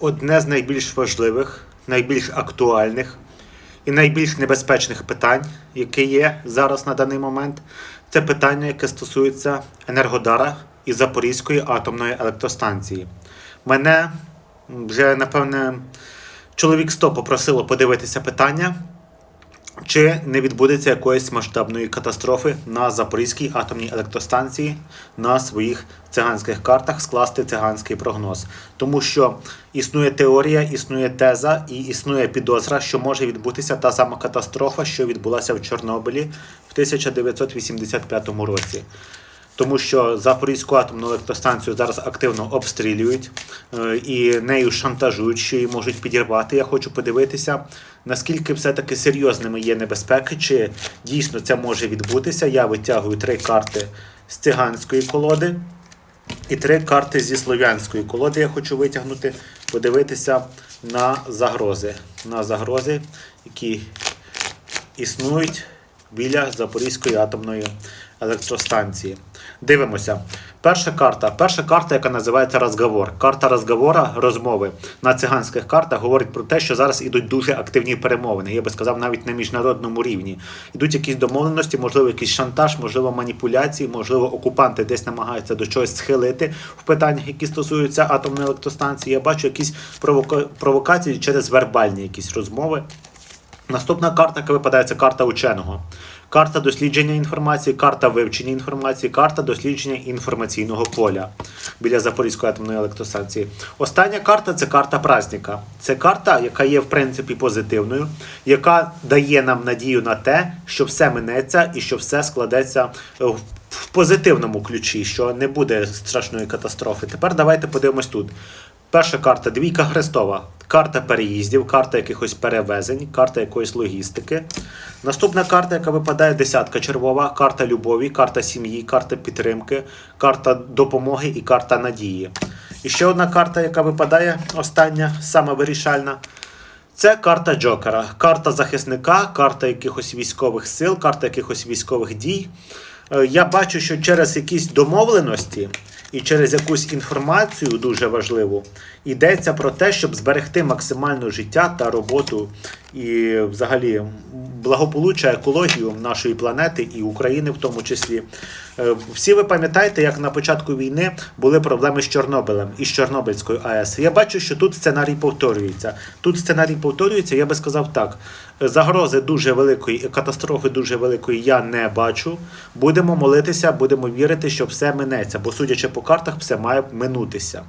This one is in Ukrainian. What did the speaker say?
одне з найбільш важливих, найбільш актуальних і найбільш небезпечних питань, яке є зараз на даний момент, це питання, яке стосується Енергодара і Запорізької атомної електростанції. Мене вже, напевне, чоловік 100 попросило подивитися питання, чи не відбудеться якоїсь масштабної катастрофи на Запорізькій атомній електростанції на своїх циганських картах скласти циганський прогноз. Тому що існує теорія, існує теза і існує підозра, що може відбутися та сама катастрофа, що відбулася в Чорнобилі в 1985 році. Тому що Запорізьку атомну електростанцію зараз активно обстрілюють е, і нею шантажують, що її можуть підірвати. Я хочу подивитися, наскільки все-таки серйозними є небезпеки, чи дійсно це може відбутися. Я витягую три карти з циганської колоди і три карти зі слов'янської колоди. Я хочу витягнути, подивитися на загрози. На загрози, які існують біля Запорізької атомної електростанції. Дивимося. Перша карта. Перша карта, яка називається розговор. Карта розговора, розмови на циганських картах говорить про те, що зараз ідуть дуже активні перемовини. Я би сказав, навіть на міжнародному рівні. Ідуть якісь домовленості, можливо, якийсь шантаж, можливо, маніпуляції, можливо, окупанти десь намагаються до чогось схилити в питаннях, які стосуються атомної електростанції. Я бачу якісь провока- провокації через вербальні якісь розмови. Наступна карта, яка випадає, це карта ученого. Карта дослідження інформації, карта вивчення інформації, карта дослідження інформаційного поля біля Запорізької атомної електростанції. Остання карта це карта праздника. Це карта, яка є в принципі позитивною, яка дає нам надію на те, що все минеться і що все складеться е, в в позитивному ключі, що не буде страшної катастрофи. Тепер давайте подивимось тут. Перша карта двійка хрестова. Карта переїздів, карта якихось перевезень, карта якоїсь логістики. Наступна карта, яка випадає, десятка червова, карта любові, карта сім'ї, карта підтримки, карта допомоги і карта надії. І ще одна карта, яка випадає, остання, саме вирішальна. Це карта Джокера, карта захисника, карта якихось військових сил, карта якихось військових дій. Е, Я бачу, що через якісь домовленості і через якусь інформацію дуже важливу йдеться про те, щоб зберегти максимально життя та роботу і взагалі благополуччя, екологію нашої планети і України в тому числі. Е, Всі ви пам'ятаєте, як на початку війни були проблеми з Чорнобилем і з Чорнобильською АЕС. Я бачу, що тут сценарій повторюється. Тут сценарій повторюється, я би сказав так. Загрози дуже великої катастрофи дуже великої я не бачу. Будемо молитися, будемо вірити, що все минеться, бо судячи по картах, все має минутися.